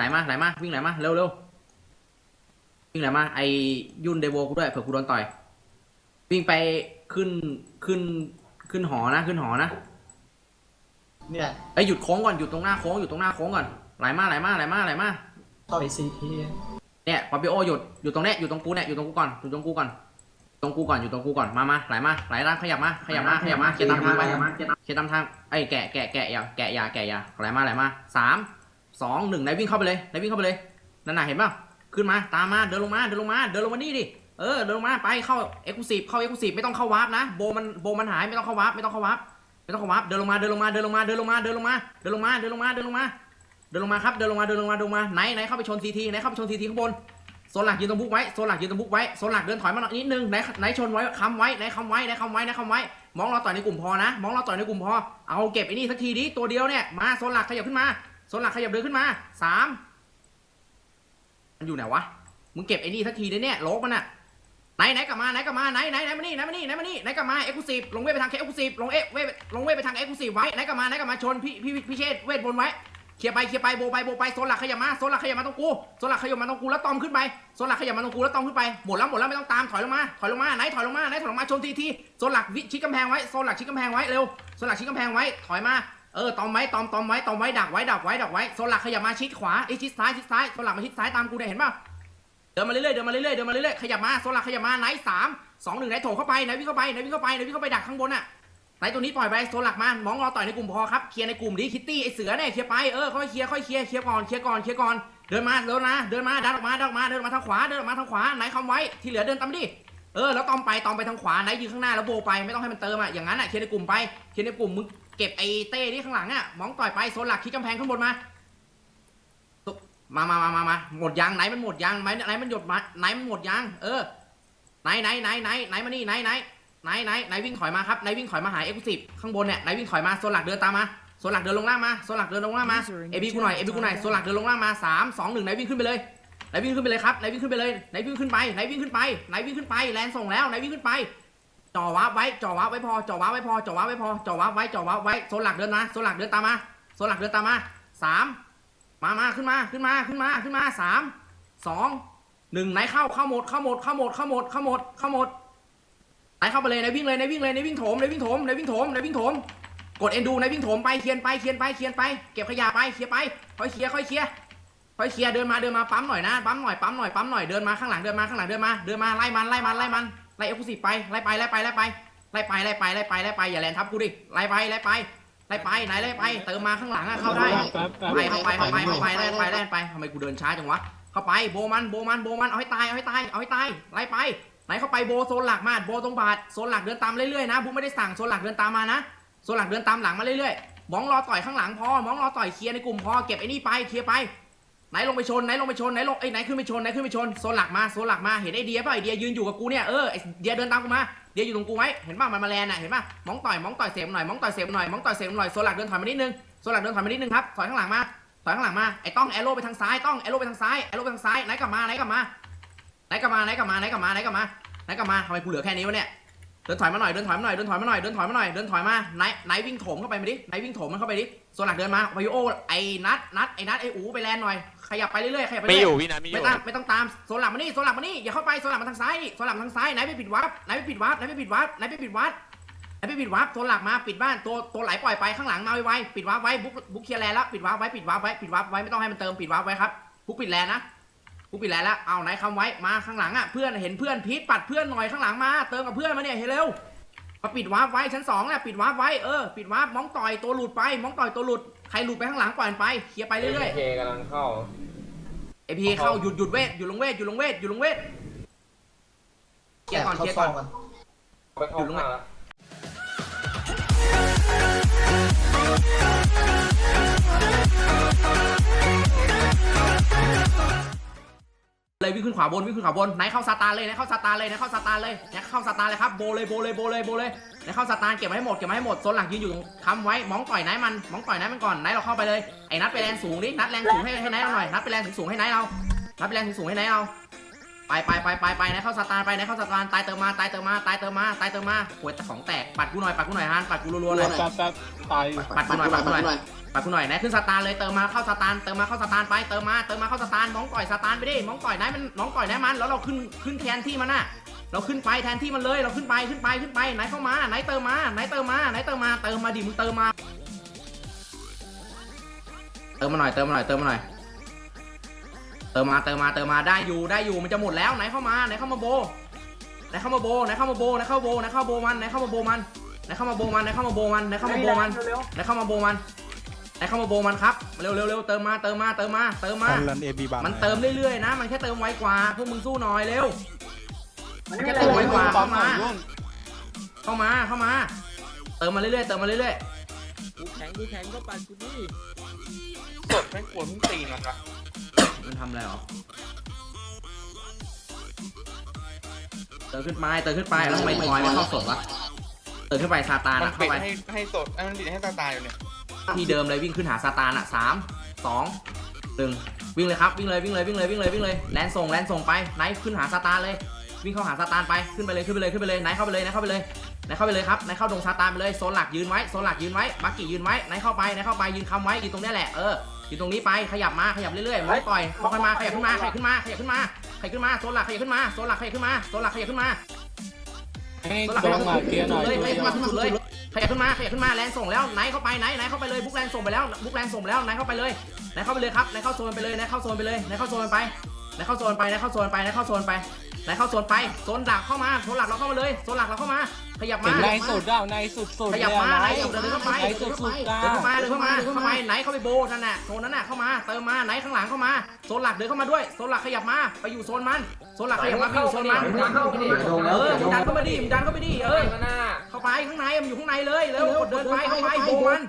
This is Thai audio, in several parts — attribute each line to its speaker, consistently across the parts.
Speaker 1: ไหลมาไหลมาวิ่งไหลมาเร็วเร็ววิ่งไหลมาไอยุ่นเดโวกูด้วยเผื่อกูโดนต่อย วิ่งไปขึ้นขึ้นขึ้นหอนะขึ้นหอนะ
Speaker 2: เนี่ย
Speaker 1: ไอยหยุดโค้งก่อนหยุดตรงหน้าโค้งหยุดตรงหน้าโค้งก่อนไหลมาไหลมาไหลมาไหลมา
Speaker 2: ต่อยซีที
Speaker 1: เนี่ยปาปิโอหยุดอยู่ตรงเนี้ยอยู่ตรงกูเนี่ยอยู่ตรงกูก่อนอยู่ตรงกูก่อนตรงกูก่อนอยู่ตรงกูก่อนมามาไหลมาไหลมาขยับมาขยับมาขยับมาเคลียร์ตามทางไปเคลียร์ตามทางไอ้ยแกะแกะแกะอย่าแกะอย่าแกะอย่าไหลมาไหลมาสาม สองหนึ่งไหนวิ่งเข้าไปเลยไหนวิ่งเข้าไปเลยนั่นน่ะเห็นป่ะขึ้นมาตามมาเดินลงมาเดินลงมาเดินลงมานี่ดิเออเดินลงมาไปเข้าเอ็กซ์คลูซีฟเข้าเอ็กซ์คลูซีฟไม่ต้องเข้าวาร์ปนะโบมันโบมันหายไม่ต้องเข้าวาร์ปไม่ต้องเข้าวาร์ปไม่ต้องเข้าวาร์ปเดินลงมาเดินลงมาเดินลงมาเดินลงมาเดินลงมาเดินลงมาเดินลงมาเดินลงมาเดินลงมาครับเดินลงมาเดินลงมาเดินลงมาไหนไหนเข้าไปชนทีทีไหนเข้าไปชนทีทีข้างบนโซนหลักยืนตรงบุ๊กไว้โซนหลักยืนตรงบุ๊กไว้โซนหลักเดินถอยมาหน่อยนิดนึงไหนไหนชนไว้ค้ำไว้ไหนค้ำไว้ไหนค้ำไว้ไหนค้ำไว้ มองเราต่อยในกลุ่มพอนะ มองเราต่อยในกลุ่มพอ เอาเก็บไอ้นี่สักทีดิตัวเดียวเนี่ยมาโซนหลักขยับขึ้นมา โซนหลักขยับเดินขึ้นมาสามมันอยู่ไหนวะ มึงเก็บไอ้นี่สักทีดิเนี่ยโลกมันอะไหนไหนกลับมาไหนกลับมาไหนไหนไหนมานี่ไหนมานี่ไหนมานี่ไหนกลับมาเอ็กซ์คูซีฟลงเวทไปทางเอ็กซ์คูซีฟลงเอเวทลงเวทไปทางเอ็กซ์คูซีฟไว้ไหนกลับมาไหนกลับมาชนพี่พี่พี่เชษเวทบนไว้เคลียร์ไปเคลียร์ไปโบไปโบไปโซนหลักขยับมาโซนหลักขยับมาตรงกูโซนหลักขยับมาตรงกูแล้วตอมขึ้นไปโซนหลักขยับมาตรงกูแล้วตอมขึ้นไปหมดแล้วหมดแล้วไม่ต้องตามถอยลงมาถอยลงมาไหนถอยลงมาไหนถอยลงมาชนทีทีโซนหลักชิดกำแพงไว้โซนหลักชิดกำแพงไว้เร็วโซนหลักชิดกำแพงไว้ถอยมา เออตอมไว้ตอมตอมไว้ตอมไว้ดักไว้ดักไว้ดักไว้โซลักขยับมาชิดขวาไอยชิดซ้ายชิดซ้ายโซลักมาชิดซ้ายตามกูเนี่ยเห็นป่ะเดินมาเรื่อยๆเดินมาเรื่อยๆเดินมาเรื่อยๆขยับมาโซลักขยับมาไหนสามสองหนึ่งไหนโถเข้าไปไหนวิ่งเข้าไปไหนวิ่งเข้าไปไหนวิ่งเข้าไปดักข้างบนอะไหนตัวนี้ปล่อยไปโซลักมามองรอต่อยในกลุ่มพอครับเคลียร์ในกลุ่มดิคิตตี้ไอเสือเนี่ยเคลียร์ไปเออค่อยเคลียร์ค่อยเคลียร์เคลียร์ก่อนเคลียร์ก่อนเคลียร์ก่อนเดินมาเดินมาเดินมาดันออกมาดันออกมาเดินออกมาทางขวาเดินออกมาทางขวาไหนคำไว้ที่เหลือเดินตามดิเออแล้วตอมไปตอมไปทางขวาไหนยืนข้างหน้าแล้วโบไปไม่ต้องให้มันเติมอะอย่างนั้นอะเคลียร์ในกลุ่มไปเคลียร์ในกลุ่มมึง เก็บไอเต้นี่ข้างหลังอะมองต่อยไปโซนหลักคิดกำแพงข้างบนมา มามามามามาหมดยางไหนมันหมดยางไหนไหนมันหยดมาไหนมันหมดยางเออไหนไหนไหนไหนไหนมานี่ไหนไหนไหนไหนไหนวิ่งถอยมาครับไหนวิ่งถอยมาหาเอ็กซ์คลูซีฟข้างบนเนี่ยไหนวิ่งถอยมาโซนหลักเดินตามมาโซนหลักเดินลงล่างมาโซนหลักเดินลงล่างมาเอบีกูหน่อยเอบีกูหน่อยโซนหลักเดินลงล่างมาสามสองหนึ่งไหนวิ่งขึ้นไปเลยไหนวิ่งขึ้นไปเลยครับไหนวิ่งขึ้นไปเลยไหนวิ่งขึ้นไปไหนวิ่งขึ้นไปไหนวิ่งขึ้นไปแลนส่งแล้วไหนวิ่งขึ้นไป จ่อวาไว้จ่อวาไว้พอจ่อวาไว้พอจ่อวาไว้พอจ่อวาไว้จ่อวาไว้โซนหลักเดินมาโซนหลักเดินตามมาโซนหลักเดินตามมาสามมามาขึ้นมาขึ้นมาขึ้นมาขึ้นมาสามสองหนึ่งไหนเข้าเข้าหมดเข้าหมดเข้าหมดเข้าหมดเข้าหมดเข้าหมดไหนเข้าไปเลยไหนวิ่งเลยไหนวิ่งเลยไหนวิ่งโถมไหนวิ่งโถมไหนวิ่งโถมไหนวิ่งโถมกดเอ็นดูไหนวิ่งโถมไปเคลียร์ไปเคลียร์ไปเคลียร์ไปเก็บขยะไปเคลียร์ไปค่อยเคลียร์ค่อยเคลียร์ค่อยเคลียร์เดินมาเดินมาปั๊มหน่อยนะปั๊มหน่อยปั๊มหน่อยปั๊มหน่อยเดินมาข้างหลังเดินมาข้างหลังเดินมาเดินมาไล่มันไล่มันไล่มัน ไล่เอ็กซ์คลูซีฟไปไล่ไปไล่ไปไล่ไปไล่ไปไล่ไปไล่ไปไล่ไปอย่าแลนทับกูดิไล่ไปไล่ไปไล่ไปไหนไล่ไปเติมมาข้างหลังอะเข้าได้ไปเข้าไปเข้าไปเข้าไปแล่นไปแล่นไปทำไมกูเดินช้าจังวะเข้าไปโบมันโบมันโบมันเอาให้ตายเอาให้ตายเอาให้ตายไล่ไปไหนเข้าไปโบโซนหลักมาโบตรงบาทโซนหลักเดินตามเรื่อยๆนะบุ๊ไม่ได้สั่งโซนหลักเดินตามมานะโซนหลักเดินตามหลังมาเรื่อยๆมองรอต่อยข้างหลังพอมองรอต่อยเคลียร์ในกลุ่มพอเก็บไอ้นี่ไปเคลียร์ไป ไหนลงไปชนไหนลงไปชนไหนลงไอ้ยไหนขึ้นไปชนไหนขึ้นไปชนโซนหลักมาโซนหลักมาเห็นไอเดียป่ะไอเดียยืนอยู่กับกูเนี่ยเออไอเดียเดินตามกูมาเดียอยู่ตรงกูไว้เห็นป่ะมันมาแลนน่ะเห็นป่ะมองต่อยมองต่อยเสียมหน่อยมองต่อยเสียมหน่อยมองต่อยเสียมหน่อยโซนหลักเดินถอยมานิดนึงโซนหลักเดินถอยมานิดนึงครับถอยข้างหลังมาถอยข้างหลังมาไอ้ต้องแอโร่ไปทางซ้ายต้องแอโร่ไปทางซ้ายแอโร่ไปทางซ้ายไหนกลับมาไหนกลับมาไหนกลับมาไหนกลับมาไหนกลับมาไหนกลับมาไหนกลับมาทำไมกูเหลือแค่นี้วะเนี่ย เดินถอยมาหน่อยเดินถอยมาหน่อยเดินถอยมาหน่อยเดินถอยมาหน่อยเดินถอยมาไหนไหนวิ่งโถมเข้าไปมาดิไหนวิ่งโถมมันเข้าไปดิโซนหลักเดินมาพายุโอไอ้นัดนัดไอ้นัดไอ้อูไปแลนหน่อยขยับไปเรื่อยๆขยับไป
Speaker 3: ไม่
Speaker 1: เรื่
Speaker 3: อ
Speaker 1: อย
Speaker 3: ยู่พี่นะไม่อ
Speaker 1: ไม่
Speaker 3: ยู่
Speaker 1: ต้องไม่ต้องตามโซนหลักมานี่โซนหลักมานี่อย่าเข้าไปโซนหลักมาทางซ้ายนี่โซนหลักมาทางซ้ายไหนไม่ปิดวาร์ปไหนไม่ปิดวาร์ปไหนไม่ปิดวาร์ปไหนไม่ปิดวาร์ปไหนไม่ปิดวาร์ปโซนหลักมาปิดบ้านตัวตัวไหลปล่อยไปข้างหลังมาไวๆปิดวาร์ปไว้บุ๊กบุ๊กเคลียร์แลนแล้วปิดวาร์ปไว้ปิดวาร์ปไว้ปิดวาร์ปไว้ไม่ต้องให้มันเติมปิดวาร์ปไว้ครับบุ๊กปิดแลนนะบุ๊ กปิดแลนแล้วเอาไหนคำไว้มาข้างหลังอะเพื่อนเห็นเพื่อนพีทปัดเพื่อนหน่อยข้างหลังมา เติมกับเพื่อนมาเนี่ยเฮ้ยเร็วมาปิดวาร์ปไว้ชั้นสองแหละปิดวาร์ปไว้เออปิดวาร์ปมองต่อยตัวหลุดไปมองต่อยตัวหลุดใครหลุดไปข้างหลังปล่อยมันไปเคลียร์ไปเรื่อยๆ
Speaker 4: เคกำลังเข้า
Speaker 1: เอพีเข้าหยุดหยุดเวทหยุดลงเวทหยุดลงเวทหยุดลงเวทเคลียร์ก่อนเคลียร์ก่อน
Speaker 4: ไปเข้าข้างแล้ว
Speaker 1: เลยวิ่งขึ้นขวาบนวิ่งขึ้นขวาบนไหนเข้าซาตานเลยไหนเข้าซาตานเลยไหนเข้าซาตานเลยไหนเข้าซาตานเลยครับโบเลยโบเลยโบเลยโบเลยไหนเข้าซาตานเก็บมาให้หมดเก็บมาให้หมดโซนหลังยืนอยู่ตรงค้ำไว้มองต่อยไหนมันมองต่อยไหนมันก่อนไหนเราเข้าไปเลยไอ้นัดไปแรงสูงดินัดแรงสูงให้ให้ไหนเราหน่อยนัดไปแรงสูงสูงให้ไหนเรานัดไปแรงสูงสูงให้ไหนเรา ไปไปไปไปไปไหนเข้าสตาร์ไปไหนเข้าสตาร์ตายเติมมาตายเติมมาตายเติมมาตายเติมมาหวยแต่ของแตกปัดกูหน่อยปัดกูหน่อยฮันปัดกูรัวๆเลย
Speaker 2: แป๊บแป๊บตายอยู่
Speaker 1: ปัดกูหน่อยปัดกูหน่อยปัดกูหน่อยไหนขึ้นสตาร์เลยเติมมาเข้าสตาร์เติมมาเข้าสตาร์ไปเติมมาเติมมาเข้าสตาร์น้องต่อยสตาร์ไปดิน้องต่อยไหนมันน้องต่อยไหนมันแล้วเราขึ้นขึ้นแทนที่มันน่ะเราขึ้นไปแทนที่มันเลยเราขึ้นไปขึ้นไปขึ้นไปไหนเข้ามาไหนเติมมาไหนเติมมาไหนเติมมาเติมมาดิมึงเติมมาเติมมาหน่อยเติมมาหน่อยเติมมาหน่อย เติมมาเติมมาเติมมาได้อยู่ได้อยู่มันจะหมดแล้วไหนเข้ามาไหนเข้ามาโบไหนเข้ามาโบไหนเข้ามาโบไหนเข้าโบไหนเข้าโบมันไหนเข้ามาโบมันไหนเข้ามาโบมันไหนเข้ามาโบมันไหนเข้ามาโบมันไหนเข้ามาโบมันไหนเข้ามาโบมันครับเร็วเร็วเร็วเติมมาเติมมาเติมมาเติมมา
Speaker 3: ทันรันเอบีบัง
Speaker 1: มันเติมเรื่อยๆนะ มันแค่เติมไวกว่าพวกมึงสู้หน่อยเร็วมันแค่เติมไวกว่าเข้ามาเข้ามาเข้ามา เติมมาเรื่อยๆเติมมาเรื่อย
Speaker 5: กูแข็งกูแข็งก็ปั่นกูดิ
Speaker 4: สดแม่งกวนมึงตีนมันปะ
Speaker 1: ๆ มันทำอะไรหรอเติมขึ้นไปเติมขึ้นไปแล้วทำไมทอยไม่เข้าสดวะเติมขึ้นไปซาตาน
Speaker 4: มัน
Speaker 1: อะ
Speaker 4: ปิ
Speaker 1: เข้า
Speaker 4: ด
Speaker 1: ไป
Speaker 4: ให้ให้สดไอ้มันปิดให้ตาตายอยู่เนี่ย
Speaker 1: ที่เดิมเลยวิ่งขึ้นหาซาตานอะสามสองหนึ่งวิ่งเลยครับวิ่งเลยวิ่งเลยวิ่งเลยวิ่งเลยวิ่งเลยแลนส่งแลนส่งไปไนท์ขึ้นหาซาตานเลย วิ่งเข้าหาซาตานไปขึ้นไปเลยขึ้นไปเลยขึ้นไปเลยไนท์เข้าไปเลยไนท์เข้าไปเลยไนท์เข้าไปเลยครับไนท์เข้าดงซาตานไปเลยโซนหลักยืนไว้โซนหลักยืนไว้บักกี้ยืนไว้ไนท์เข้าไปไนท์เข้าไปยืนคำไว้ยืนตรงเนี้ยแหละเออ ยืนตรงนี้ไปขยับมาขยับเรื่อยๆมองต่อยมองขึ้นมาขยับขึ้นมาขยับขึ้นมาขยับขึ้นมาขยับขึ้นมาโซนหลักขยับขึ้นมาโซนหลักขยับขึ้นมาโซนหลักขยับขึ้นมา
Speaker 2: ให้
Speaker 1: โซนหลักขยับ
Speaker 2: นหน่อยเพียร์หน่อย
Speaker 1: เลยขยับขึ้นมาสุดเลยขยับขึ้นมาขยับขึ้นมาแลนส่งแล้วไนท์เข้าไปไนท์ไนท์เข้าไปเลยบุ๊กแลนส่งไปแล้วบุ๊กแลนส่งไปแล้วไนท์เข้าไปเลยนายเข้าไปเลยครับนายเข้าโซนไปเลยนายเข้าโซนไปเลยนายเข้าโซนไปนายเข้าโซนไปนายเข้าโซนไปนายเข้าโซนไป นายเข้าโซนไปโซนหลักเข้ามาโซนหลักเราเข้ามาเลยโซนหลักเราเข้ามา ขยับมา
Speaker 2: เห็นในสุดอะในสุดสุด
Speaker 1: ขยับมาไหนสุดเดินเข้าไป
Speaker 2: ในสุดสุด
Speaker 1: เดินเข้ามาเดินเข้ามาเข้าไปไหนเข้าไปโบนั่นน่ะโซนนั้นน่ะเข้ามาเติมมาไหนข้างหลังเข้ามาโซนหลักเดินเข้ามาด้วยโซนหลักขยับมาไปอยู่โซนมันโซนหลักขยับมาไปอยู่โซนมันเออมึงดันเข้ามาดิมึงดันเข้าไปดิเออ
Speaker 4: หน้า
Speaker 1: เข้าไปข้างในมันอยู่ข้างในเลยเร็วกดเดินไปเข้าไปโบมัน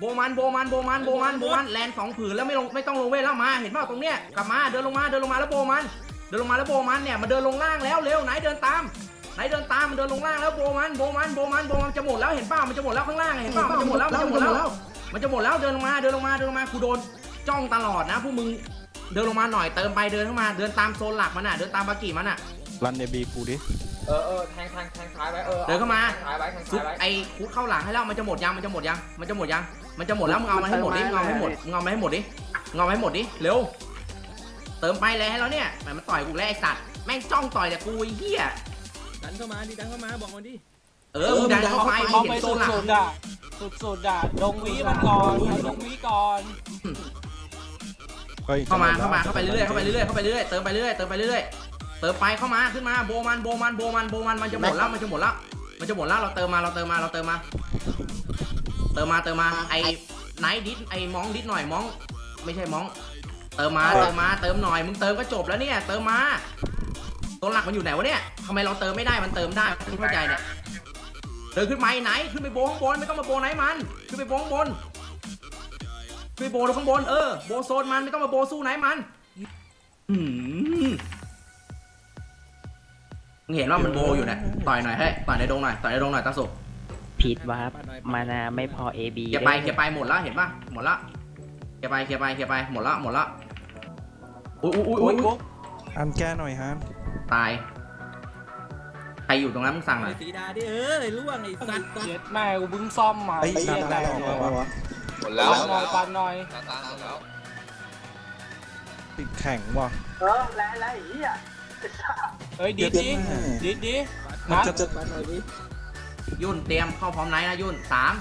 Speaker 1: โบมันโบมันโบมันโบมันโบมันแลนสองผืนแล้วไม่ลงไม่ต้องลงเวทแล้วมาเห็นเปล่าตรงเนี้ยกลับมาเดินลงมาเดินลงมาแล้วโบมัน เดินลงมาแล้วโบมันเนี่ยมาเดินลงล่างแล้วเร็วไหนเดินตามไหนเดินตามมันเดินลงล่างแล้วโบมันโบมันโบมันโบมันจะหมดแล้วเห็นเปล่ามันจะหมดแล้วข้างล่างเห็นเปล่ามันจะหมดแล้วมันจะหมดแล้วมันจะหมดแล้วเดินลงมาเดินลงมาเดินลงมากูโดนจ้องตลอดนะพวกมึงเดินลงมาหน่อยเติมไปเดินเข้ามาเดินตามโซนหลักมันอะเดินตามบากิมันอะ
Speaker 3: รันเอบีกูดิ
Speaker 4: เออเออแทงแทงแทงซ้ายไว้เออ
Speaker 1: เดินเข้ามา
Speaker 4: ซ้ายไว้แทง
Speaker 1: ซุ
Speaker 4: ซ้ากยไว้
Speaker 1: ไอ้คุดเข้าหลังให้แล้วมันจะหมดยังมันจะหมดยังมันจะหมดยังมันจะหมดแล้วมึงเอามาให้หมดดิมึงเอามาให้หมดมึงเอามาให้หมดดิมึงเอามาให้หมดดิเร็ว เติมไปเลยให้แล้วเนี่ยแหมมันต่อยกูแล้วไอ้สัตว์แม่งจ้องต่อยแต่กูไอ้เหี้ย
Speaker 5: ดันเข้ามาดิดันเข้ามาบอกมันดิ
Speaker 1: เออมึงดันเข้าไปมึ
Speaker 2: เข้าง
Speaker 1: เห็
Speaker 2: ไป
Speaker 1: นโซ
Speaker 2: สุ
Speaker 1: น
Speaker 2: ด
Speaker 1: หลัง
Speaker 2: สุดอะสุดสุดอะดงวีมันก่อนเอาดงวีก่อน
Speaker 3: ฮ้ย
Speaker 1: เข้ามาเข้ามาเข้าไปเรื่อยๆเข้าไปเรื่อยๆเข้าไปเรื่อยๆเติมไปเรื่อยๆเติมไปเรื่อยๆเติมไปเข้ามาขึ้นมาโบมันโบมันโบมันโบมันมันจะหมดแล้วมันจะหมดแล้วมันจะหมดแล้วเราเติมมาเราเติมมาเราเติมมา เติมมาเติมมาไอ้ไนท์ดิสไอ้มองดิสหน่อยมอง ไม่ใช่มองเติมมาเติมมาเติมหน่อยมึงเติมก็จบแล้วเนี่ยเติมมาตัวหลักมันอยู่ไหนวะเนี่ยทำไมเราเติมไม่ได้มันเติมได้ไม่เข้าใจเนี่ยเดินขึ้นไปไหนขึ้นไปโบข้างบนไม่ต้องมาโบไหนมัน ขึ้นไปโบข้างบนขึ้นไปโบข้างบนเออโบโซนมันไม่ต้องมาโบสู้ไหนมันอืมมึงเห็นว่ามันโบอยู่นะต่อยหน่อยเฮ้ยต่อยในดงหน่อยต่อยในดงหน่อยตาสุก
Speaker 6: ผิดวาร์ปมานาไม่พอ AB
Speaker 1: เคลียร์ไปเคลียร์ไปหมดแล้วเห็นป่ะหมดละเคลียร์ไปเคลียร์ไปเคลียร์ไปหมดละหมดละ อุ้ยอุ้ยอุ้ย
Speaker 2: อุ๊
Speaker 1: อุ้
Speaker 2: ย
Speaker 1: ย
Speaker 3: อันแก้หน่อยฮะ
Speaker 1: ตาย ใครอยู่ตรงนั้นมึงสั่งหน่
Speaker 5: ไอ้
Speaker 1: อย
Speaker 5: สีดาดิเออไอ้ล่วงไอ้สัตว์
Speaker 2: เจ็ดแม่กูเพิ่งซ่อมมา
Speaker 3: ไอ้ย
Speaker 2: เหี้
Speaker 3: นายนได้ออกมาวะ
Speaker 4: หมด
Speaker 2: ปั
Speaker 4: แล้ว
Speaker 2: นหน่อยปันหน่อย
Speaker 4: ตาตาหมดแล้ว
Speaker 3: ติดแข็งว่ะ
Speaker 2: เฮ้ยดีดีดีดี
Speaker 3: มัน
Speaker 2: นะ
Speaker 3: จะจะ
Speaker 5: ปั่นหน่อยดิ
Speaker 1: ยุ่นเตรียมเข้าพร้อมไนท์นะยุ่นสาม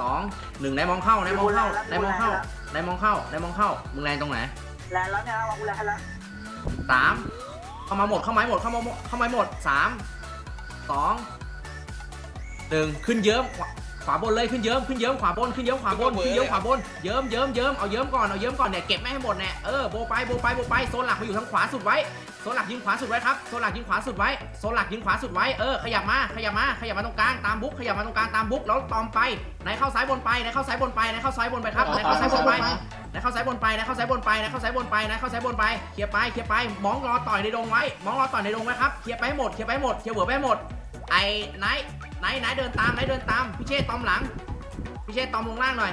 Speaker 1: สองหนึ่งได้มองเข้าได้มองเข้าได้มองเข้าได้มองเข้าได้มองเข้ามึงแรงตรงไหน
Speaker 7: แลนแล้วเนี่ยเอากูแลนแล้ว
Speaker 1: สามเข้ามาหมดเข้ามาให้หมดเข้ามาหมดเข้ามาให้หมดสามสองหนึ่งขึ้นเยิ้มขวาขวาบนเลยขึ้นเยิ้มขึ้นเยิ้มขวาบนขึ้นเยิ้มขวาบนขึ้นเยิ้มขวาบนเยิ้มเยิ้มเยิ้มเอาเยิ้มก่อนเอาเยิ้มก่อนเนี่ยเก็บไม่ให้หมดเนี่ยเออโบไปโบไปโบไปโซนหลักมาอยู่ทางขวาสุดไว้โซนหลักยิงขวาสุดไว้ครับโซนหลักยิงขวาสุดไว้โซนหลักยิงขวาสุดไว้เออขยับมาขยับมาขยับมาตรงกลางตามบุ๊กขยับมาตรงกลางตามบุ๊กแล้วตอมไปไหนเข้าซ้ายบนไปไหนเข้าซ้ายบนไปไหนเข้าซ้ายบนไปครับไหนเข้าซ้ายบนไป ไหนเข้าซ้ายบนไปไหนเข้าซ้ายบนไปไหนเข้าซ้ายบนไปไหนเข้าซ้ายบนไปเคลียร์ไปเคลียร์ไปมองรอต่อยในดงไว้มองรอต่อยในดงไว้ครับเคลียร์ไปให้หมดเคลียร์ไปให้หมดเคลียร์หัวไปให้หมดไอ้ไนท์ไนท์ไนท์เดินตามไนท์เดินตามพี่เชษตอมหลังพี่เชษตอมลงล่างหน่อย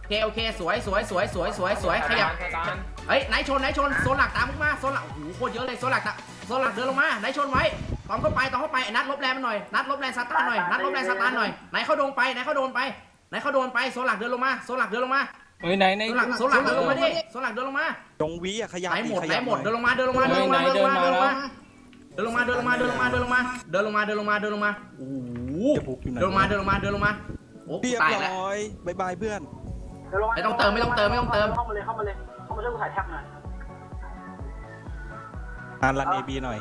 Speaker 1: โอเคโอเคสวยสวยสวยสวยสวยสวยขยับ
Speaker 4: สตาร์
Speaker 1: เฮ้ยไหนชนไหนชนโซนหลักตามมึงมาโซนหลักโอ้โหโคตรเยอะเลยโซนหลักตะโซนหลักเดินลงมาไหนชนไว้ตอมเข้าไปตอมเข้าไปไอ้นัดลบแรงมันหน่อยนัดลบแรงซาตานหน่อยนัดลบแรงซาตานหน่อยไหนเขาโดนไปไหนเขาโดนไปไหนเขาโดนไปโซนหลักเดินลงมาโซนหลักเดินลงมา
Speaker 2: เฮ้ยไหนใน
Speaker 1: โซนหลักโซนหลักเดินลงมาดิโซนหลักเดินลงมา
Speaker 3: ดงวิอะขยับ
Speaker 1: ไหน
Speaker 3: ดิ
Speaker 1: หมด
Speaker 3: ข
Speaker 1: ไหน
Speaker 3: ยับ
Speaker 1: หมด
Speaker 3: น่อย
Speaker 1: เดินลงมาเดินลงมาเดินลงมาเดินลงมาเดินลงมาเดินลงมาเดินลงมาเดินลงมาเดินลงมาเดินลงมาเดินลงมาเดินลงมาโอ้โห
Speaker 3: เดี๋ยวบุกอยู่ไหน
Speaker 1: เดินลงมาเดินลงมาเดินลงมาโอ้
Speaker 3: เรียบ
Speaker 1: ตายแล้ว
Speaker 3: ร้อยบายบายเพื่อน
Speaker 1: ไม่ต้องเติมไม่ต้องเติมไม่ต้องเติม
Speaker 7: เข้ามาเลยเข้ามาเลยเข้ามาช่วยกูถ่ายแท็บหน่อย
Speaker 3: อ่านรันเอบีหน่อย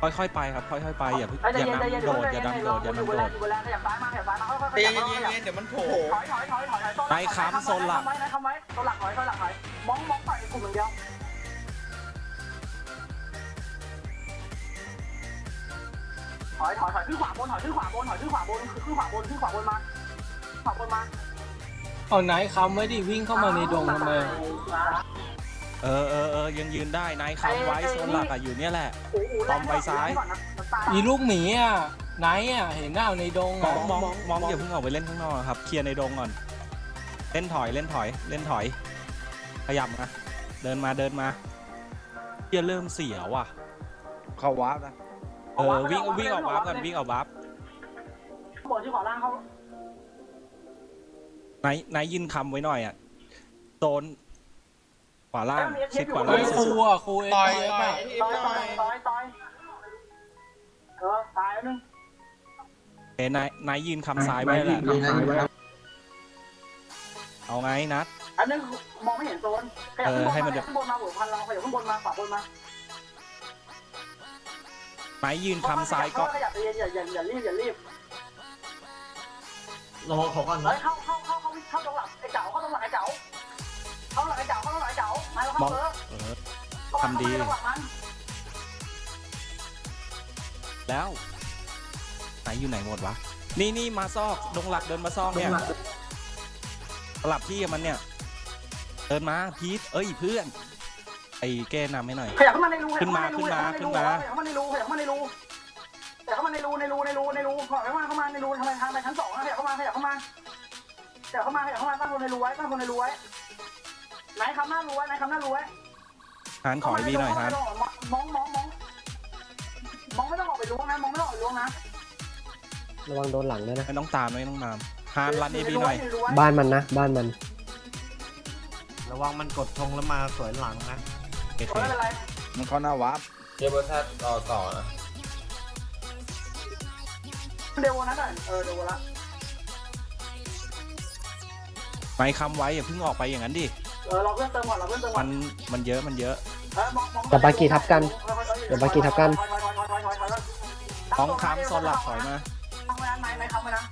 Speaker 3: ค่อยๆไปครับค่อยๆไปอย่าเพิ่ง
Speaker 7: ใจ
Speaker 3: อย่า
Speaker 7: เย็นใจเย็น
Speaker 3: นำโดดอย่านำโดดอย่านำโดด
Speaker 7: อยู่บนแรงขยับซ้ายมาขยับซ้ายมาค่อยๆข
Speaker 4: ตี
Speaker 7: ยับ
Speaker 4: เย็
Speaker 7: ค่อยๆขยับ
Speaker 4: นๆเดี๋ยวมันโผล่
Speaker 7: ถอยถอยถอยถอยถอย
Speaker 3: ไปค้ำโซนหลัก
Speaker 7: ไว้นะค้ำไว้โซนหลักถอยโซนหลักถอยมองมองต่อยกลุ่มอย่างเดียวถอยถอยถอยขึ้นขวาบนถอยขึ้นขวาบนถอยขึ้นขวาบนขึ้นขวาบนขึ้นขวาบนมาขวาบนมา
Speaker 2: เอาไหนคำไว้ดิวิ่งเข้ามาในดงทำไม
Speaker 3: เออเออเออยังยืนได้นายค้ำไว้โซนหลักอะอยู่เนี่ยแหละ ตอมไปซ้าย
Speaker 2: มีลูกหมีอะไหนอะเห็นหน้าในดง
Speaker 3: มอ
Speaker 2: อะ
Speaker 3: งมองมองอย่าเพิ่งออกไปเล่นข้างนอกครับ เคลียร์ในดงก่อน เล่นถอยเล่นถอย เล่นถอย ขยับมาเดินมาเดินมาเฮียเริ่มเสียว่ะ
Speaker 8: เขาวาร์ปนะ
Speaker 3: เออวิ่งวิ่งออกวาร์ปก่อนวิ่งออกวาร์ป
Speaker 7: บนที่ขวาล่างเขา
Speaker 3: นายนายยินคำไว้หน่อยอะโซน ขวาล่างชิดขวา
Speaker 2: เฮ้
Speaker 3: ล่าง
Speaker 2: ยครูอะครูเอ็
Speaker 4: ต่อย
Speaker 2: เอฟ
Speaker 4: ต่อย
Speaker 2: อะ
Speaker 4: ไอ้
Speaker 7: ต่อย
Speaker 4: ต่
Speaker 7: ต่
Speaker 4: อ
Speaker 7: อย
Speaker 4: ย
Speaker 7: ต่อยต่อยเออตายแล้วนึง
Speaker 3: เอ้ยนายนายยืนคำซ้ายไว้แหละเอาไงนัด
Speaker 7: อันนึงมองไม่เห็นโซนขยับ
Speaker 3: เออให้มัน
Speaker 7: ข้างบนมาหัวพันเราขยับข้างบนมาขวาบนมา
Speaker 3: นายยืนคำซ้ายก็
Speaker 7: ขยับอย่าอย่าอย่าอย่ารีบอย่ารีบ
Speaker 1: รอเขาก่อน
Speaker 7: เฮ้ยเข้าเข้าเข้าเข้าเข้าตรงหลังไอ้เก๋าเข้าตรงหลังไอ้เก๋าเข้าหลังไอ้เก๋ มาแล้วเข้าเบอร์
Speaker 3: เออ
Speaker 7: เข้ามา
Speaker 3: ทำดี
Speaker 7: เข้ามาตรงหลังมัน
Speaker 3: แล้วนายอยู่ไหนหมดวะ นี่นี่มาซอกดงหลักเดินมาซอกเนี่ยสลับที่กับมันเนี่ย เดินมาพีทเอ้ยเพื่อน ไอ้แก้นำให้หน่อย
Speaker 7: ขยับเข้ามาในรู
Speaker 3: ขึ้นมาขึ้นมาขึ้นมา
Speaker 7: ขยับเข้ามาในรูขยับเข้ามาในรูขยับเข้ามาในรูในรูในรูในรูขยับเข้ามาเข้ามาในรูทำไมทางไปชั้นสองขยับเข้ามาขยับเข้ามาขยับเข้ามาขยับเข้ามาตั้งคนในรูไว้ตั้งคนในรูไว้ ไหนคำหน้ารูไว้ไหนคำหน้ารูไว้
Speaker 3: ฮานขอไอ้บีหน่อยฮาน
Speaker 7: มองมองมองมองไม่ต้องออกไปล้วงนะมองไม่ต้องออกไปล้วงนะ
Speaker 9: ระวังโดนหลังด้วยนะ
Speaker 3: ไม่ต้องตามไม่ต้องตามฮานรันเอบีหน่อย
Speaker 9: บ้านมันนะ บ้านมัน
Speaker 8: ระวังมันกดธงแล้วมาสวยหลังนะ
Speaker 3: โอเค
Speaker 7: ไม่เป็นไร
Speaker 8: มันเข้าหน้าวาร์ป
Speaker 4: เดี๋ยวเบอร์ทัดต่อต่อนะ
Speaker 7: เดี๋ยวนะก่อนเออเดี๋ยวละ
Speaker 3: ไม่คำไว้อย่าเพิ่งออกไปอย่างนั้นดิ
Speaker 7: เออเราเพื่อนเติมก่อนเราเพื่อนเติมก่อ
Speaker 3: มันนมันเยอะมันเยอะ
Speaker 7: เออมองมอง
Speaker 9: อย่าบากีทับกันอย่าบากีทับกัน
Speaker 3: ท้องค้ำโซนหลักถอยมา
Speaker 7: ทำไว้นะไหนไหนทำไว้นะ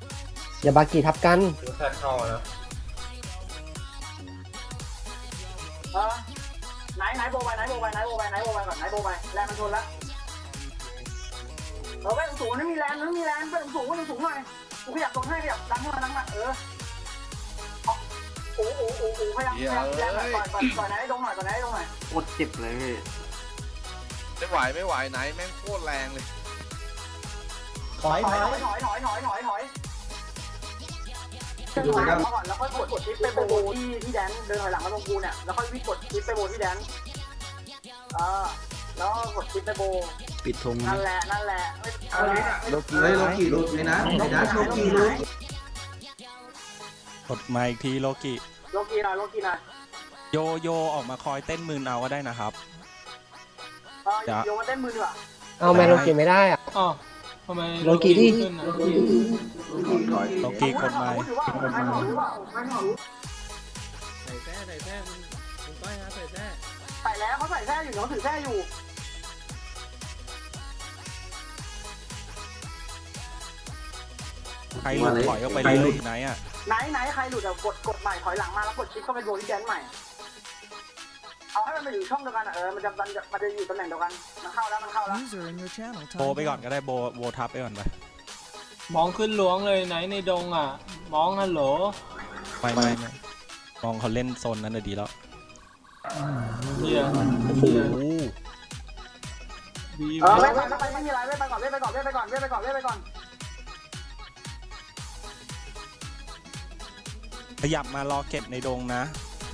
Speaker 9: อย่าบากีทับกัน
Speaker 4: เบอร์ทัดเข้านะ
Speaker 7: เออไหนไหนโบไปไหนโบไปไหนโบไปไหนโบไปก่อนไหนโบไปแรงมันชนละเออไปสูงนี่มีแรงนี่มีแรงไปสูงไปสูงหน่อยกูขยับตรงให้ขยับดันขึ้นมาดันมาเออ โอ้โหโอ้โหพยายามพยายามแรงหน่อยต่อยต่อยไหนตรงหน่อยต่อยไหนตรงหน่อย
Speaker 8: โคตรเจ็บเลยพี่
Speaker 4: ไม่ไหวไม่ไหวไหนแม่งโคตรแรงเลย
Speaker 7: ถอยถอยถอยถอยถอยถอยถอยเดินถอหลังมาก่อนแล้วค่อยกดกดชิปไปโบที่ที่แดนเดินถอยหลังมาตรงกูเนี่ยแล้วค่อยวิ่งกดชิปไปโบที่แดนเออแล้วกดชิปไปโบ
Speaker 8: ปิดธง
Speaker 7: นั่นแหละนั่นแหละไม่เอาเลย
Speaker 8: โลกีเฮ้ยโลกีโลกีนะโลกีนะโลกีนะ
Speaker 3: ก ดมาอีกทีโลกิ
Speaker 7: โลกีหน่อยโลกีหน่อย
Speaker 3: โยโยออกมาคอยเต้นมืนเอาก็ได้นะครับ
Speaker 7: เออโยมาเต้นมือดีกว่า
Speaker 9: เอาแมโลกิไม่ได้อะ
Speaker 2: อ้าวทำไม
Speaker 9: โลกิดิ
Speaker 2: ขึ้นอะ
Speaker 3: โลกิกดไม้
Speaker 7: ถือว่าไม่ถอดรู้ว่าไม่ถอดรู้
Speaker 5: ใส่แท้ใส่แท้มึงมึงก้อยฮะใส่แท้
Speaker 7: ใส่แล้วเขาใส่แท้อยู่เขาถือแท้อยู่
Speaker 3: ใครหลุดถอยออกไปเลยไหนอะ
Speaker 7: ไหนไหนใครหลุดอะกดกดใหม่ถอยหลังมาแล้วกดชิปเข้าไปโบที่แดนใหม่ เอาให้มันมาอยู่ช่องเดียวกันอะเออมันจะมันจะมันจะอยู่ตำแหน่งเดียวกัน มันเข้าแล้วมันเข้าแล้ว
Speaker 3: โบไปก่อนก็ได้โบโบทับไปก่อนไป
Speaker 2: มองขึ้นหลวงเลยไหนในดงอะ มองฮัลโหล
Speaker 3: ไม่ไม่ไม่มองเขาเล่นโซนนั้นเลยดีแล้ว
Speaker 2: เฮีย
Speaker 3: โอ้โห
Speaker 2: บี
Speaker 7: เออไม่ไปไม่ไปไม่มีอะไรไม่ไปก่อนไม่ไปก่อนไม่ไปก่อนไม่ไปก่อนไม่ไปก่อน
Speaker 3: ขยับมารอเก็บในดงนะ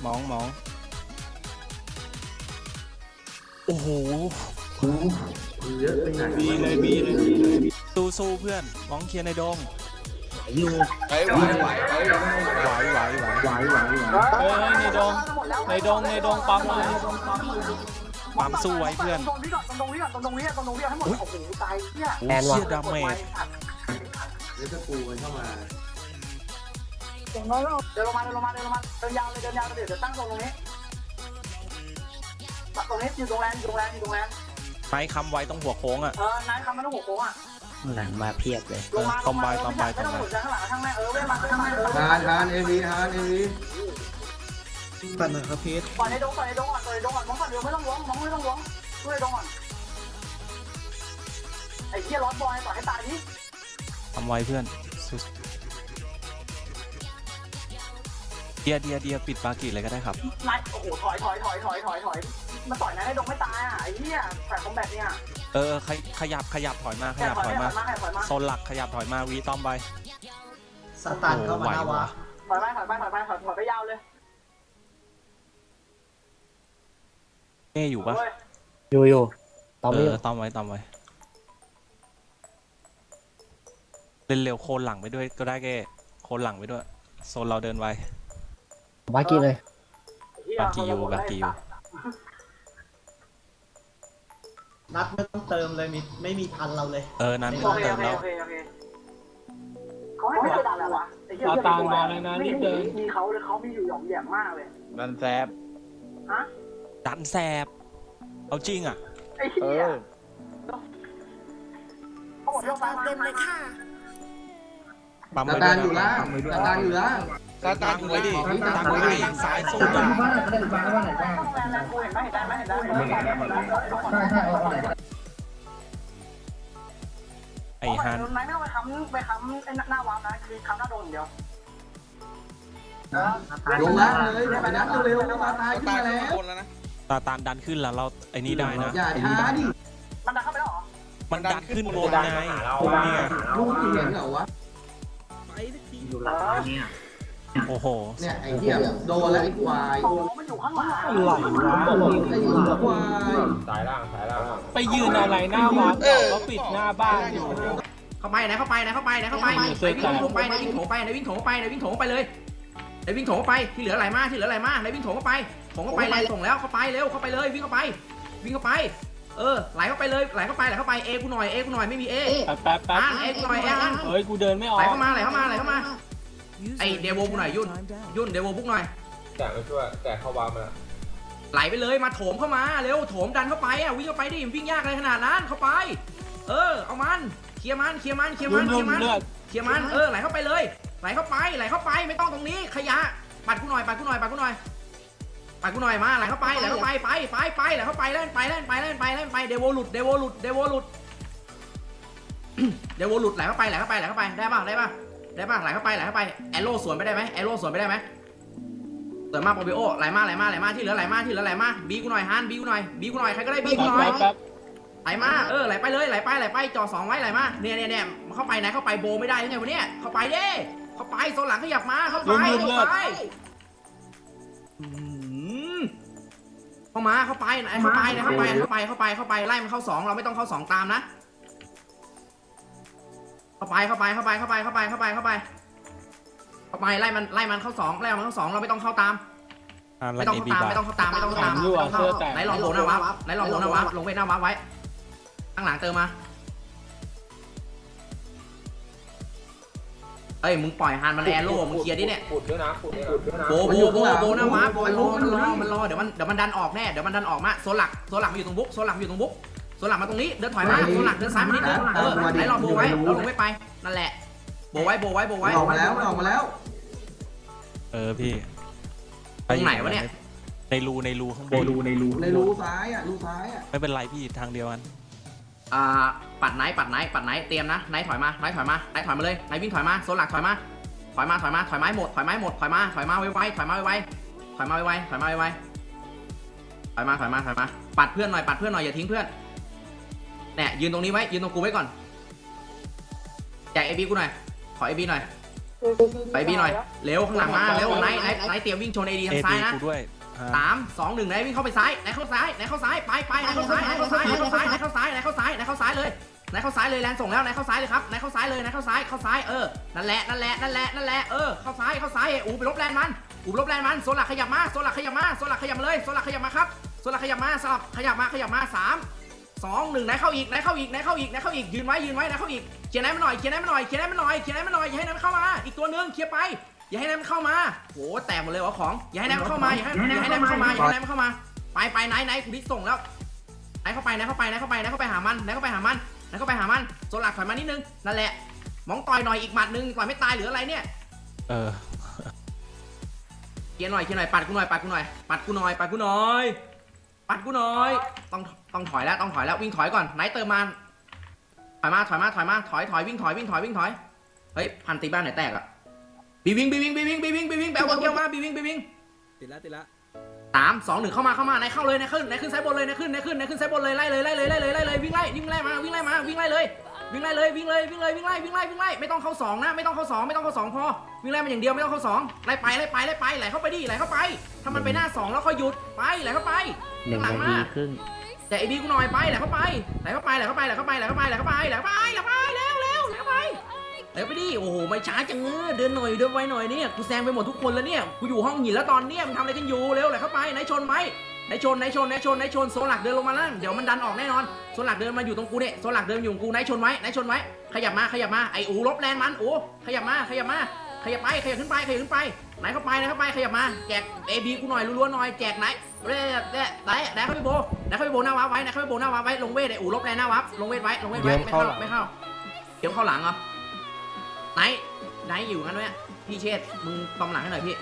Speaker 3: มองมอง โอ้โห
Speaker 2: บีเลยบีเลย
Speaker 3: สู้สู้เพื่อนมองเคลียร์ในดง
Speaker 4: ไหวไหวไหวไหว
Speaker 3: ไหวไหวไหว
Speaker 2: เฮ้ยในดงในดงในดงปั๊มเลย
Speaker 3: ความสู้ไว้เพื่อน
Speaker 7: ตรงนี้ก่อนตรงนี้ก่อนตรงนี้ก่อนตรงนี้ก่อนให้หมดโอ้โหตายเหี้ย
Speaker 3: โอ้
Speaker 9: แอนว่ะ
Speaker 3: เชี่ยดาเมจ
Speaker 5: เดี๋ยวจะปูกันเข้ามา
Speaker 7: เดินลงมาเดินลงมาเดินลงมาเดินยาวเลยเดินยาวเลยเดี๋ยวตั้งตรงตรงนี้ตรงนี้อยู่ตรงแลนอยู่ตรงแลนอยู่ตรงแลน
Speaker 3: ไม้คำไว้ตรงหัวโค้งอะ
Speaker 7: เออนายคำมันต้องหัวโค้งอะ
Speaker 6: หลังมาเพียบเลย
Speaker 7: ลงมา
Speaker 3: คอมไบคอมไบ
Speaker 7: ไม่ต้องหมุนจากข้างหลังข้างแม่เออเว้ยมาเว้ยมาเออ
Speaker 5: ทานทานเอวีทานเอวี
Speaker 8: ปั่นหน่อยครับพีท
Speaker 7: ปล่อยในดงปล่อยในดงก่อนปล่อยในดงก่อนมองก่อนเดี๋ยวไม่ต้องล้วงมองไม่ต้องล้วงช่วยดงก่อนไอ้เหี้ยร้อนบอยปล่อยให้ตายดิ
Speaker 3: ทำไว้เพื่อน ดียเดียเดียปิดปากีเลยก็ได้ครับ
Speaker 7: นายโอ้โหถอยถอยถอยถอยถอยถอยมาต่อยนายให้ดงไม่ตายอะไอ้เหี้ยแต่คอมแบทเนี่ย
Speaker 3: เออขยขยับขยับถอยมาข
Speaker 7: แค่
Speaker 3: ยับ
Speaker 7: ถอย
Speaker 3: ถอย
Speaker 7: มา
Speaker 3: มา
Speaker 7: แค่ถอยมา
Speaker 3: โซนหลักขยับถอยมาวีตอมไป
Speaker 8: สตาร์ทเข้ามาหน้าวะ
Speaker 7: ถอยไปถอยไปถอยไปถอยถอยไปยาวเลย
Speaker 3: เอ้อยู่ปะ
Speaker 7: เว้ย
Speaker 9: อยู่อยู่ตอม
Speaker 3: เอ
Speaker 9: ไม่อยู่
Speaker 3: อตอมไว้ตอมไว้เล่นเร็วโคนหลังไปด้วยก็ได้แกโคนหลังไปด้วย โซนเราเดินไว
Speaker 9: บากีเลย
Speaker 3: บากิยูบากิยู
Speaker 8: นัดไม่ต้องเติมเลยมีไม่มีพันเราเลย
Speaker 3: เออนั้นไม่
Speaker 7: โอ
Speaker 3: ต้อง
Speaker 7: เค
Speaker 3: เติ
Speaker 7: โอ
Speaker 3: ม
Speaker 7: เค
Speaker 3: แล้ว
Speaker 7: โอเคโอเคเขาให้ไม่ได้แล้ววะไอ้เหี้ย
Speaker 2: เอาตามมาเลยนะรีบเดิน
Speaker 7: มีเขาเลยเขามีอยู่หย่อมแหย่มมากเลย
Speaker 4: นันแซบ
Speaker 7: ฮะ
Speaker 3: ดันแสบเอาจริงอะ
Speaker 7: ไอ้
Speaker 4: เอ
Speaker 7: เหี้ย
Speaker 4: อ
Speaker 7: เขาบอกยกซ้ายมา
Speaker 3: ปั๊ม
Speaker 5: ตา
Speaker 3: ไว้
Speaker 5: ตา
Speaker 3: ด้
Speaker 5: นอยู่
Speaker 3: วย
Speaker 5: ล่า
Speaker 3: นะ
Speaker 5: งตาตานอยู่ล่าง
Speaker 4: ตาตา
Speaker 3: หวยดิ
Speaker 5: ตาหว
Speaker 3: ย
Speaker 5: ดิ
Speaker 3: สายสู้
Speaker 7: บ้าบ้ได้บ้าาไหนบ้างาไนไอ้
Speaker 3: ฮัน
Speaker 7: ไม่ต้องไปค้ำไปค้ำหน้าวางนะคือค้ำหน้าโดนเดียว
Speaker 5: ลงมาเลยไปนั้นเร็วตาตายขึ้นมาแล้ว
Speaker 3: ตาตามดันขึ้นแล้วเราไอ้นี่ได้นะ
Speaker 5: อย่าช้าดิ
Speaker 7: มันดันเข้าไปแล้วหรอ
Speaker 3: มันดันขึ้นบนไงเนี่ย
Speaker 5: ลูกเสียงเหรอวะไปที
Speaker 10: อยู่แล้วเ
Speaker 7: นี่ย
Speaker 3: โอ้โห
Speaker 5: เนี่ยไอ้เหี้ยโดนแล้วไอ้ควาย
Speaker 7: โอ้มันอยู่ข้างหลัง
Speaker 2: อะไรวะ
Speaker 5: ไอ้ควาย
Speaker 2: ไปยืนอะไรหน้าวัดเขาปิดหน้าบ้านอยู่
Speaker 1: เข้าไปไหนเข้าไปไหนเข้าไปไหนเข้าไปไหนวิ่งโถงไปไหนวิ่งโถงไปไหนวิ่งโถงไปไหนวิ่งโถงไปเลยไหนวิ่งโถงไปที่เหลือไหลมาที่เหลือไหลมาไหนวิ่งโถงเข้าไปโถงเข้าไปแรงส่งแล้วเข้าไปเร็วเข้าไปเลยวิ่งเข้าไป วิ่งเข้าไป เออไหลเข้าไปเลยไหลเข้าไปไหลเข้าไปเอกูหน่อยเอกูหน่อยไม่มีเอ
Speaker 2: แป๊บแป๊บแป๊บ
Speaker 1: อ่านเอกูหน่อยเออ่าน
Speaker 2: เฮ้ยกูเดินไม่ออ
Speaker 1: ไหล
Speaker 2: ก
Speaker 1: เข้ามาไหลเข้ามาไหลเข้ามา ไอเดวโวกูหน่อยยุ่นยุ่นเดวโวบุกหน่อย
Speaker 5: แต่ไม่ช่วยแต่เข้าวามา
Speaker 1: ไหลไปเลยมาโถมเข้ามาเร็วโถมดันเข้าไปอะวิ่งเข้าไปดิวิ่งยากอะไรขนาดนั้นเข้าไป เออเอามันเคลียร์มันเคลียร์มันเคลียร์
Speaker 2: ลุ
Speaker 1: มัน
Speaker 2: ม
Speaker 1: เค
Speaker 2: ลุ
Speaker 1: ลีย
Speaker 2: ม
Speaker 1: ร์มัน
Speaker 2: เลือด
Speaker 1: เคลียร์มันเออไหลเข้าไปเลยไหลเข้าไปไหลเข้าไปไม่ต้องตรงนี้ขยะปัดกูหน่อยปัดกูหน่อยปัดกูหน่อยปัดกูหน่อยมาไหลเข้าไปไหลเข้าไปไปไปไปไหลเข้าไปเล่นไปเล่นไปเล่นไปเล่นไปเดวโวหลุดเดวโวหลุดเดวโวหลุดเดวโวหลุดไหลเข้าไปไหลเข้าไปไหลเข้าไปได้ป่ะได้ป่ะ ได้ป่ะไหลเข้าไปไหลเข้าไปแอโร่สวนไปได้ไหมแอโร่สวนไปได้ไหมสวนมาโปรบิโอไหลมาไหลมาไหลมาที่เหลือไหลมาที่เหลือไหลมาบีกูหน่อยฮันบีกูหน่อยบีกูหน่อยใครก็ได้บีกู
Speaker 2: แป๊บ
Speaker 1: หน่อย
Speaker 2: แป๊บแป๊บ
Speaker 1: ไหลมาเออไหลไปเลยไหลไปไหลไปจอสองไว้ไหลมาเนี่ยเนี่ยเนี่ยเข้าไปไหนเข้าไปโบไม่ได้ยังไงวะเนี่ยเข้าไปเด้เข้าไปโซนหลังขยับมาเข้าไปเข้าไปอืมเข้ามาเข้าไปไหนเข้าไปนะเข้าไปเข้าไปเข้าไปเข้าไปไล่มันเข้าสองเราไม่ต้องเข้าสองตามนะ เข้าไปเข้าไปเข้าไปเข้าไปเข้าไปเข้าไปเข้าไปเข้าไปไล่มันไล่มันเข้าสองไล่มันเข้าสองเราไม่ต้องเข้าตาม
Speaker 3: ฮัน
Speaker 1: ไม่
Speaker 3: แล้ว
Speaker 1: ต้อง
Speaker 3: เอ
Speaker 1: เข้า
Speaker 3: บี
Speaker 1: ตาม
Speaker 3: บา
Speaker 1: ไม่ต้องเข้าตามไม่ต้องเข้าตาม
Speaker 2: รั่วเสื้อแตก
Speaker 1: ไหนลองโบหน้าวับไหนลองโบหน้าวับลงไปหน้าวับไว้ข้างหลังเติมมาเอ้ยมึงปล่อยฮันมันแอโร่มึงเคลียร์ดิเนี่ย
Speaker 5: ขุดด้วยนะขุดด้วยนะ
Speaker 1: โบโบโบโบหน้าวับมันรอมันรอมันรอเดี๋ยวมันเดี๋ยวมันดันออกแน่เดี๋ยวมันดันออกมาโซนหลักโซนหลักมาอยู่ตรงบุ๊กโซนหลักมาอยู่ตรงบุ๊ก โซนหลักมาตรงนี้เดินถอยมาโซนหลักเดินซ้ายมานิดนึงเออไหนลองโบไว้เราลงไม่ไปนั่นแหละโบไว้โบไว้โบไว้
Speaker 5: ออกมาแล้วออกมาแล้ว
Speaker 3: เออพี่
Speaker 1: ตรงไหนวะเนี่ย
Speaker 3: ในรูในรูข้างบน
Speaker 5: ในรูซ้ายอะรูซ้ายอะ
Speaker 3: ไม่เป็นไรพี่ทางเดียวกัน
Speaker 1: อ่าปัดไนท์ปัดไนท์ปัดไนท์เตรียมนะไนท์ถอยมาไนท์ถอยมาไนท์ถอยมาเลยไนท์วิ่งถอยมาโซนหลักถอยมาถอยมาถอยมาถอยไม้หมดถอยไม้หมดถอยมาถอยมาไวๆถอยมาไวๆถอยมาไวๆถอยมาไวๆถอยมาถอยมาถอยมาปัดเพื่อนหน่อยปัดเพื่อนหน่อยอย่าทิ้งเพื่อน เนี่ยยืนตรงนี้ไว้ยืนตรงกูไว้ก่อนแจกเอบีกูหน่อยขอเอบีหน่อยไปบีหน่อยเร็วข้างหลังมาเร็วไหนไหนไหนเตรียมวิ่งชนเอดี
Speaker 3: เอ
Speaker 1: ทางซ้า
Speaker 3: ดี
Speaker 1: ยนะ
Speaker 3: กูด้วยอ่า
Speaker 1: สามสองหนึ่งไหนวิ่งเข้าไปซ้ายไหนเข้าซ้ายไหนเข้าซ้ายไปไปไหนเข้าซ้ายไหนเข้าซ้ายไหนเข้าซ้ายไหนเข้าซ้ายไหนเข้าซ้ายไหนเข้าซ้ายเลยไหนเข้าซ้ายเลยแลนส่งแล้วไหนเข้าซ้ายเลยครับไหนเข้าซ้ายเลยไหนเข้าซ้ายเข้าซ้ายเออนั่นแหละนั่นแหละนั่นแหละนั่นแหละเออเข้าซ้ายเข้าซ้ายอูไปลบแลนมันอูลบแลนมันโซลักขยับมาโซลักขยับมาโซลักขยับมาเลยโซลักขยับมาครับโซลักขยับมาสลับขยับมาขยับมาสาม สองหนึ่งไหนเข้าอีกไหนเข้าอีกไหนเข้าอีกไหนเข้าอีกยืนไว้ยืนไว้ไหนเข้าอีกเคลียร์ไหนมันหน่อยเคลียร์ไหนมันหน่อยเคลียร์ไหนมันหน่อยเคลียร์ไหนมันหน่อยอย่าให้ไหนมันเข้ามา อีกตัวนึงเคลียร์ไป อย่าให้นายมันเข้ามาโหแตกหมดเลยวะของอย่าให้นายมันเข้ามาอย่าให้อย่าให้นายมันเข้ามาอย่าให้นายมันเข้ามา ไปไปไหนไหนคุณดิส่งแล้วไหนเข้าไปไหนเข้าไปไหนเข้าไปไหนเข้าไปหามันไหนเข้าไปหามันไหนเข้าไปหามันโซลักถอยมานิดนึงนั่นแหละมองต่อยหน่อยอีกหมัดนึงต่อยไม่ตายหรืออะไรเนี่ย
Speaker 3: เออ
Speaker 1: เคลียร์หน่อยเคลียร์หน่อยปัดกูหน่อยปัดกูหน่อยปัดกูหน่อยปัดกูหน่อยปัดกูหน่อยต้อง ต้องถอยแล้วต้องถอยแล้ววิ่งถอยก่อนไหนเติมมันถอยมาถอยมาถอยมาถอยถอยวิ่งถอยวิ่งถอยวิ่งถอยเฮ้ยพันตีบ้านไหนแตกอะบีวิงบีวิงบีวิงบีวิงบีวิงแบลบอลเกียวมาบีวิงบีวิง
Speaker 5: ติดละติดละ
Speaker 1: สามสองหนึ่งเข้ามาเข้ามาไหนเข้าเลยไหนขึ้นไหนขึ้นซ้ายบนเลยไหนขึ้นไหนขึ้นไหนขึ้นซ้ายบนเลยไล่เลยไล่เลยไล่เลยไล่เลยวิ่งไล่วิ่งไล่มาวิ่งไล่มาวิ่งไล่เลยวิ่งไล่เลยวิ่งเลยวิ่งเลยวิ่งไล่วิ่งไล่วิ่งไล่ไม่ต้องเข้าสองนะไม่ต้องเข้าสองไม่ต้องเข้าสองพอวิ่งไล่มันอย่างเดียวไม่ต้องเข้าสองไล่ไปไล่ไปไล่ไปไหลเข้าไปดิไหลเข้าไปถ้ามันไปหน้าสองแล้วค่อยหยุดไปไหลเข้าไป
Speaker 9: หนึ่ง
Speaker 1: หลั
Speaker 9: นาง
Speaker 1: มา
Speaker 9: ทีครึ่ง
Speaker 1: แต่ไอ้บีกูหน่อยไปแหละเข้าไปไหลเข้าไปไหลเข้าไปไหลเข้าไปไหลเข้าไปไหลเข้าไปไหลเข้าไปไหลเข้าไปเร็วเร็วไหลเข้าไปไหลไปดิโอ้โหไม่ช้าจังเออเดินหน่อยเดินไวหน่อยเนี่ยกูแซงไปหมดทุกคนแล้วเนี่ยกูอยู่ห้องหินแล้วตอนเนี้ยมึงทำอะไรกันอยู่เร็วไหลเข้าไปไหนชนไหมไหนชนไหนชนไหนชนไหนชนโซลักเดินลงมาล่างเดี๋ยวมันดันออกแน่นอนโซลักเดินมาอยู่ตรงกูเนี่ยโซลักเดินอยู่ตรงกูไหนชนไว้ไหนชนไว้ขยับมาขยับมาไอ้อูลบแรงมันโอ้ขยับมาขยับมา ขยับไปขยับขึ้นไปขยับขึ้นไปไหนเข้าไปไหนเข้าไปขยับมาแจกเอบีกูหน่อยรัวๆหน่อยแจกไหนเร่ไหนไหนไหนเข้าไปโบไหนเข้าไปโบหน้าวับไว้ไหนเข้าไปโบหน้าวับไว้ลงเวทไอ้อูลบแรงหน้าวับลงเวทไว้ลงเวทไว้ไม่เข้าไม่เข้าเดี๋ยวเข้าหลังเหรอไหนไหนอยู่งั้นไหมพี่เชษมึงตอมหลังให้หน่อยพี่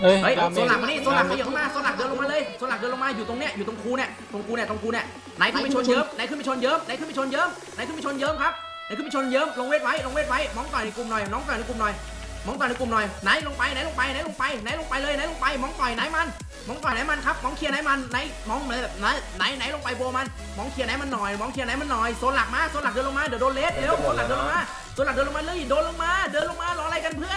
Speaker 2: เฮ้ย
Speaker 1: เฮ้ย
Speaker 2: ราเม
Speaker 1: โซนหลักมานี่โซนหลักขยับเข้ามาโซนหลักเดินลงมาเลยโซนหลักเดินลงมาอยู่ตรงเนี้ยอยู่ตรงคูเนี่ยตรงคูเนี่ยตรงคูเนี่ยไหนขึ้นไปชนเยิ้มไหนขึ้นไปชนเยิ้มไหนขึ้นไปชนเยิ้มไหนขึ้นไปชนเยิ้มครับไหนขึ้นไปชนเยิ้มลงเวทไว้ลงเวทไว้มองต่อยในกลุ่มหน่อยน้องต่อยในกลุ่มหน่อย มองต่อยในกลุ่มหน่อยไหนลงไปไหนลงไปไหนลงไปไหนลงไปเลยไหนลงไปมองต่อยไหนมันมองต่อยไหนมันครับมองเคลียร์ไหนมันไหนมองแบบไหนไหนไหนลงไปโบมันมองเคลียร์ไหนมันหน่อยมองเคลียร์ไหนมันหน่อยโซนหลักมาโซนหลักเดินลงมาเดี๋ยวโดนเลสเร็วโซนหลักเดินลงมาโซนหลักเดินลงมาเลยโดนลงมาเดินลง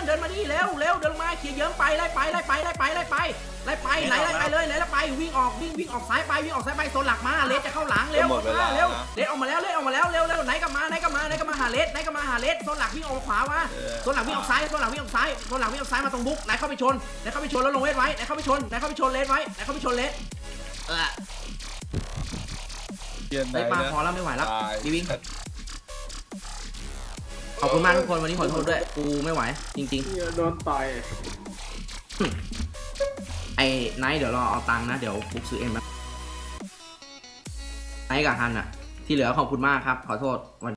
Speaker 1: เพื่อนเดินมาดิเร็วเร็วเดินลงมาเคลียร์เยิ้มไปไล่ไปไล่ไปไล่ไปไล่ไปไล่ไปไหนไล่ไปเลยไหนไล่ไปวิ่งออกวิ่งวิ่งออกซ้ายไปวิ่งออกซ้ายไปโซนหลักมาเลสจะเข้าหลังเร็ว
Speaker 4: หมดเวลา
Speaker 1: เร็ว
Speaker 4: นะ
Speaker 1: เลสออกมาแล้วเลสออกมาแล้วเร็วเร็วไหนกลับมาไหนกลับมาไหนกลับมาหาเลสไหนกลับมาหาเลสโซนหลักวิ่งออกขวามาโซนหลักวิ่งออกซ้ายโซนหลักวิ่งออกซ้ายโซนหลักวิ่งออกซ้ายมาตรงบุ๊กไหนเข้าไปชนไหนเข้าไปชนแล้วลงเวทไว้ไหนเข้าไปชนไหนเข้าไปชนเลสไว้ไหนเข้าไปชนเลสเออ
Speaker 4: เย็นไหน
Speaker 1: ไอ้ยปา
Speaker 4: นะ
Speaker 1: พอแล้วไม่ไหวแล้ว
Speaker 4: ตาย
Speaker 1: ดีวิ่ง ขอบคุณมากทุกคนวันนี้ขอโทษด้วย กูไม่ไหว จริง
Speaker 5: โดนต่อย
Speaker 1: ๆ ไอ้ไนท์เดี๋ยวรอเอาตังค์นะ เดี๋ยวบุ๊กซื้อเองนะไนท์กับฮันอะที่เหลือขอบคุณมากครับ ขอโทษวัน